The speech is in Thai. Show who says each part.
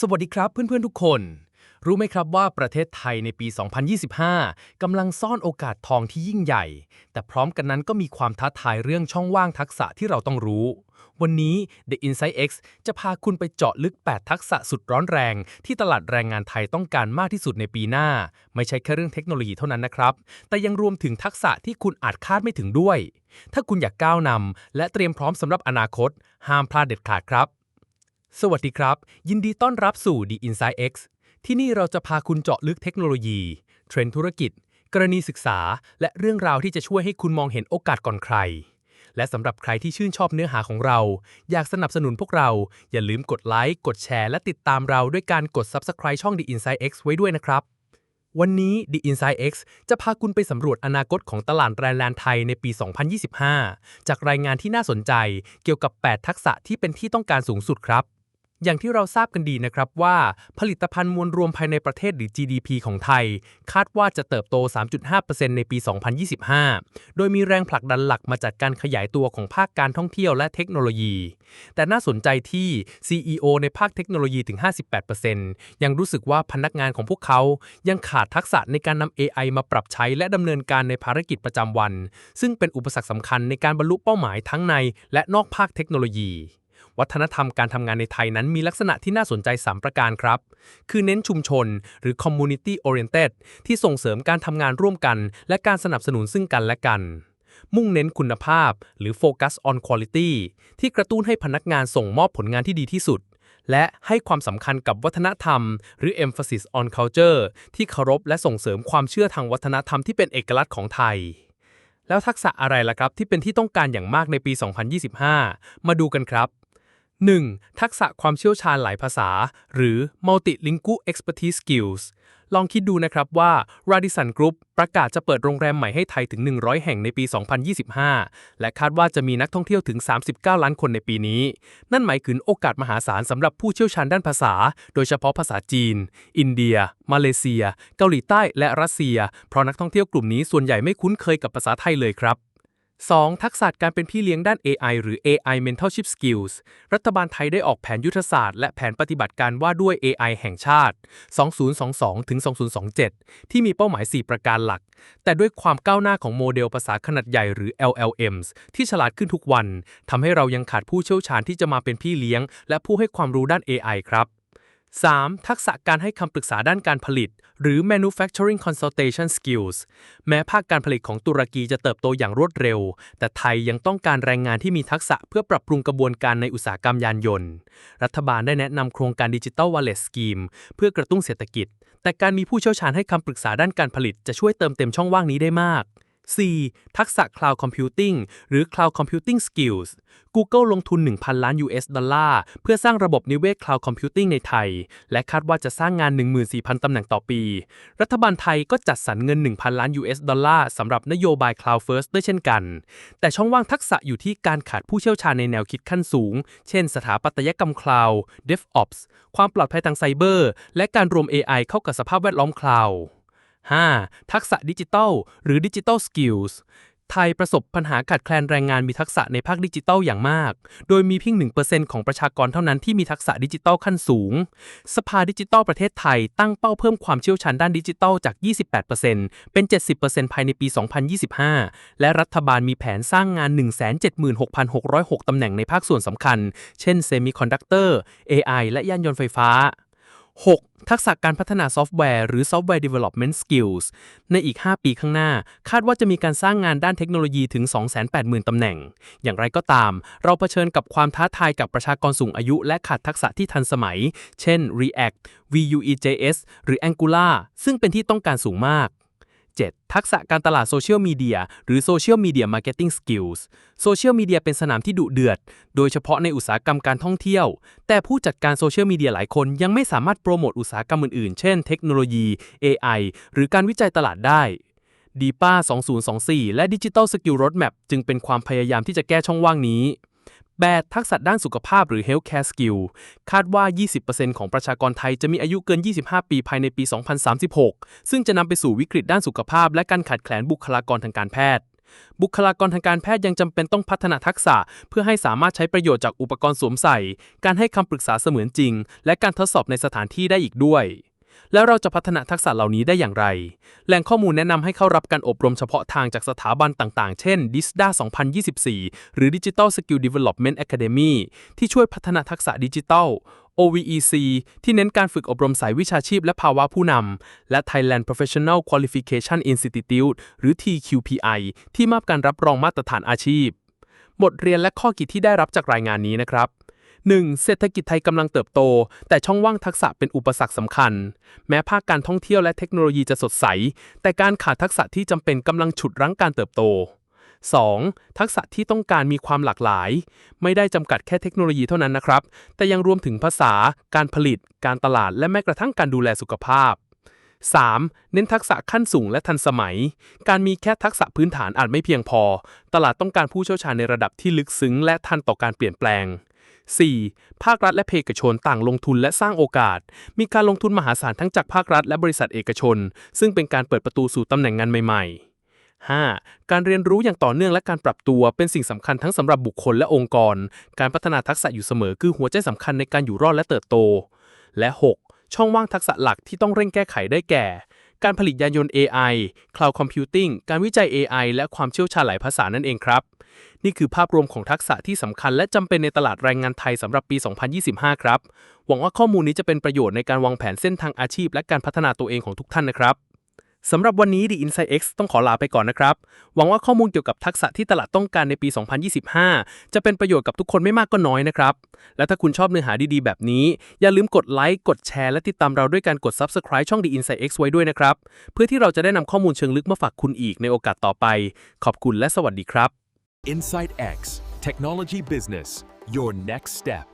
Speaker 1: สวัสดีครับเพื่อนๆทุกคน รู้ไหมครับว่าประเทศไทยในปี 2025 กำลังซ่อนโอกาสทองที่ยิ่งใหญ่ แต่พร้อมกันนั้นก็มีความท้าทายเรื่องช่องว่างทักษะที่เราต้องรู้ วันนี้ The Insight X จะพาคุณไปเจาะลึก 8 ทักษะสุดร้อนแรง ที่ตลาดแรงงานไทยต้องการมากที่สุดในปีหน้า ไม่ใช่แค่เรื่องเทคโนโลยีเท่านั้นนะครับ แต่ยังรวมถึงทักษะที่คุณอาจคาดไม่ถึงด้วย ถ้าคุณอยากก้าวนำและเตรียมพร้อมสำหรับอนาคต ห้ามพลาดเด็ดขาดครับ สวัสดีครับ ยินดีต้อนรับสู่ The Inside X ที่นี่เราจะพาคุณเจาะลึกเทคโนโลยี เทรนด์ธุรกิจ กรณีศึกษา และเรื่องราวที่จะช่วยให้คุณมองเห็นโอกาสก่อนใคร และสำหรับใครที่ชื่นชอบเนื้อหาของเรา อยากสนับสนุนพวกเรา อย่าลืมกดไลค์กดแชร์และติดตามเราด้วยการกด Subscribe ช่อง The Inside X ไว้ด้วยนะครับ วันนี้ The Inside X จะพาคุณไปสำรวจอนาคตของตลาดแรงงานไทยในปี 2025 จากรายงานที่น่าสนใจเกี่ยวกับ 8 ทักษะที่เป็นที่ต้องการสูงสุดครับ อย่างที่เราทราบกันดีนะครับว่า ผลิตภัณฑ์มวลรวมภายในประเทศหรือ GDP ของไทย คาดว่าจะเติบโต 3.5%ในปี 2025 โดยมีแรงผลักดันหลักมาจากการขยายตัวของภาคการท่องเที่ยวและเทคโนโลยี แต่น่าสนใจที่ CEO ในภาคเทคโนโลยีถึง 58%ยังรู้สึกว่าพนักงานของพวกเขายังขาดทักษะในการนำ AI มาปรับใช้และดำเนินการในภารกิจประจำวัน ซึ่งเป็นอุปสรรคสำคัญในการบรรลุเป้าหมายทั้งในและนอกภาคเทคโนโลยี วัฒนธรรมการทำงานในไทยนั้นมีลักษณะที่น่าสนใจ 3 ประการครับ คือเน้นชุมชน หรือ community oriented ที่ส่งเสริมการทำงานร่วมกัน และการสนับสนุนซึ่งกันและกัน มุ่งเน้นคุณภาพ หรือ focus on quality ที่กระตุ้นให้พนักงานส่งมอบผลงานที่ดีที่สุด และให้ความสำคัญกับวัฒนธรรม หรือ emphasis on culture ที่เคารพและส่งเสริมความเชื่อทางวัฒนธรรมที่เป็นเอกลักษณ์ของไทยแล้วทักษะอะไรล่ะครับที่เป็นที่ต้องการอย่างมากในปี 2025 มาดูกันครับ 1. ทักษะความเชี่ยวชาญหลายภาษา หรือ multilingual expertise skills ลองคิดดูนะครับว่า Radisson Group ประกาศจะเปิดโรงแรมใหม่ให้ไทยถึง 100 แห่งในปี 2025 และคาดว่าจะมีนักท่องเที่ยวถึง 39 ล้านคนในปีนี้ นั่นหมายถึงโอกาสมหาศาลสำหรับผู้เชี่ยวชาญด้านภาษา โดยเฉพาะภาษาจีน อินเดีย มาเลเซีย เกาหลีใต้ และรัสเซีย เพราะนักท่องเที่ยวกลุ่มนี้ส่วนใหญ่ไม่คุ้นเคยกับภาษาไทยเลยครับ 2. ทักษะการเป็นพี่เลี้ยงด้าน AI หรือ AI Mentorship Skills รัฐบาลไทยได้ออกแผนยุทธศาสตร์และแผนปฏิบัติการว่าด้วย AI แห่งชาติ 2022 ถึง 2027 ที่มีเป้าหมาย 4 ประการหลัก แต่ด้วยความก้าวหน้าของโมเดลภาษาขนาดใหญ่หรือ LLMs ที่ฉลาดขึ้นทุกวัน ทำให้เรายังขาดผู้เชี่ยวชาญที่จะมาเป็นพี่เลี้ยง และผู้ให้ความรู้ด้าน AI ครับ 3. ทักษะการให้คำปรึกษาด้านการผลิต หรือ manufacturing consultation skills แม้ภาคการผลิตของตุรกีจะเติบโตอย่างรวดเร็ว แต่ไทยยังต้องการแรงงานที่มีทักษะเพื่อปรับปรุงกระบวนการในอุตสาหกรรมยานยนต์ รัฐบาลได้แนะนำโครงการ Digital Wallet Scheme เพื่อกระตุ้นเศรษฐกิจ แต่การมีผู้เชี่ยวชาญให้คำปรึกษาด้านการผลิตจะช่วยเติมเต็มช่องว่างนี้ได้มาก 4. ทักษะ Cloud Computing หรือ Cloud Computing Skills Google ลงทุน 1,000 ล้าน US ดอลลาร์ เพื่อสร้างระบบนิเวศ Cloud Computing ในไทย และคาดว่าจะสร้างงาน 14,000 ตำแหน่งต่อปี รัฐบาลไทยก็จัดสรรเงิน 1,000 ล้าน US ดอลลาร์สำหรับนโยบาย Cloud First ด้วยเช่นกัน แต่ช่องว่างทักษะอยู่ที่การขาดผู้เชี่ยวชาญในแนวคิดขั้นสูง เช่น สถาปัตยกรรม Cloud DevOps ความปลอดภัยทางไซเบอร์ และการรวม AI เข้ากับสภาพแวดล้อม Cloud 5. ทักษะดิจิทัลหรือ Digital Skills ไทยประสบปัญหาขาดแคลนแรงงานมีทักษะในภาคดิจิทัลอย่างมาก โดยมีเพียง 1%ของประชากรเท่านั้นที่มีทักษะดิจิทัลขั้นสูง สภาดิจิทัลประเทศไทยตั้งเป้าเพิ่มความเชี่ยวชาญด้านดิจิทัลจาก 28%เป็น 70%ภายในปี 2025 และรัฐบาลมีแผนสร้างงาน 176,606 ตำแหน่งในภาคส่วนสำคัญ เช่นเซมิคอนดักเตอร์ AI และยานยนต์ไฟฟ้า 6. ทักษะการพัฒนาซอฟต์แวร์หรือ Software Development Skills ในอีก 5 ปีข้างหน้า คาดว่าจะมีการสร้างงานด้านเทคโนโลยีถึง 280,000 ตำแหน่ง อย่างไรก็ตาม เราเผชิญกับความท้าทายกับประชากรสูงอายุและขาดทักษะที่ทันสมัย เช่น React Vue.js หรือ Angular ซึ่งเป็นที่ต้องการสูงมาก 7. ทักษะการตลาดโซเชียลมีเดียหรือ Social Media Marketing Skills โซเชียลมีเดียเป็นสนามที่ดุเดือด โดยเฉพาะในอุตสาหกรรมการท่องเที่ยว แต่ผู้จัดการโซเชียลมีเดียหลายคนยังไม่สามารถโปรโมทอุตสาหกรรมอื่นๆ เช่นเทคโนโลยี AI หรือการวิจัยตลาดได้ดีป้า2024 และ Digital Skill Roadmap จึงเป็นความพยายามที่จะแก้ช่องว่างนี้ 8. ทักษะด้านสุขภาพหรือ Healthcare Skill คาดว่า 20%ของประชากรไทยจะมีอายุเกิน 25 ปีภายในปี 2036 ซึ่งจะนำไปสู่วิกฤตด้านสุขภาพ และการขาดแคลนบุคลากรทางการแพทย์ บุคลากรทางการแพทย์ยังจำเป็นต้องพัฒนาทักษะ เพื่อให้สามารถใช้ประโยชน์จากอุปกรณ์สวมใส่ การให้คำปรึกษาเสมือนจริง และการทดสอบในสถานที่ได้อีกด้วย แล้วเราจะพัฒนาทักษะเหล่านี้ได้อย่างไร แหล่งข้อมูลแนะนำให้เข้ารับการอบรมเฉพาะทางจากสถาบันต่างๆ เช่น DISDA 2024 หรือ Digital Skill Development Academy ที่ช่วยพัฒนาทักษะดิจิทัล OVEC ที่เน้นการฝึกอบรมสายวิชาชีพและภาวะผู้นำ และ Thailand Professional Qualification Institute หรือ TQPI ที่มอบการรับรองมาตรฐานอาชีพ บทเรียนและข้อคิดที่ได้รับจากรายงานนี้นะครับ 1. เศรษฐกิจไทยกำลังเติบโต แต่ช่องว่างทักษะเป็นอุปสรรคสำคัญ แม้ภาคการท่องเที่ยวและเทคโนโลยีจะสดใส แต่การขาดทักษะที่จำเป็นกำลังฉุดรั้งการเติบโต 2. ทักษะที่ต้องการมีความหลากหลาย ไม่ได้จำกัดแค่เทคโนโลยีเท่านั้นนะครับ แต่ยังรวมถึงภาษา การผลิต การตลาด และแม้กระทั่งการดูแลสุขภาพ 3. เน้นทักษะขั้นสูงและทันสมัย การมีแค่ทักษะพื้นฐานอาจไม่เพียงพอ ตลาดต้องการผู้เชี่ยวชาญในระดับที่ลึกซึ้งและทันต่อการเปลี่ยนแปลง 4. ภาครัฐและเอกชนต่างลงทุนและสร้างโอกาส มีการลงทุนมหาศาลทั้งจากภาครัฐและบริษัทเอกชน ซึ่งเป็นการเปิดประตูสู่ตำแหน่งงานใหม่ ๆ 5. การเรียนรู้อย่างต่อเนื่องและการปรับตัวเป็นสิ่งสำคัญทั้งสำหรับบุคคลและองค์กร การพัฒนาทักษะอยู่เสมอคือหัวใจสำคัญในการอยู่รอดและเติบโต และ 6. ช่องว่างทักษะหลักที่ต้องเร่งแก้ไขได้แก่ การผลิตยานยนต์ AI Cloud Computing การวิจัย AI และความเชี่ยวชาญหลายภาษานั่นเองครับ นี่คือภาพรวมของทักษะที่สำคัญและจำเป็นในตลาดแรงงานไทยสำหรับปี 2025 ครับ หวังว่าข้อมูลนี้จะเป็นประโยชน์ในการวางแผนเส้นทางอาชีพ และการพัฒนาตัวเองของทุกท่านนะครับสำหรับวันนี้ The Insight X ต้องขอลาไปก่อนนะครับ หวังว่าข้อมูลเกี่ยวกับทักษะที่ตลาดต้องการในปี 2025 จะเป็นประโยชน์กับทุกคนไม่มากก็น้อยนะครับ และถ้าคุณชอบเนื้อหาดีๆ แบบนี้ อย่าลืมกดไลค์ กดแชร์ และติดตามเราด้วยการกด Subscribe ช่อง The Insight X ไว้ด้วยนะครับ เพื่อที่เราจะได้นำข้อมูลเชิงลึกมาฝากคุณอีกในโอกาสต่อไป ขอบคุณและสวัสดีครับ
Speaker 2: Insight X Technology Business Your Next Step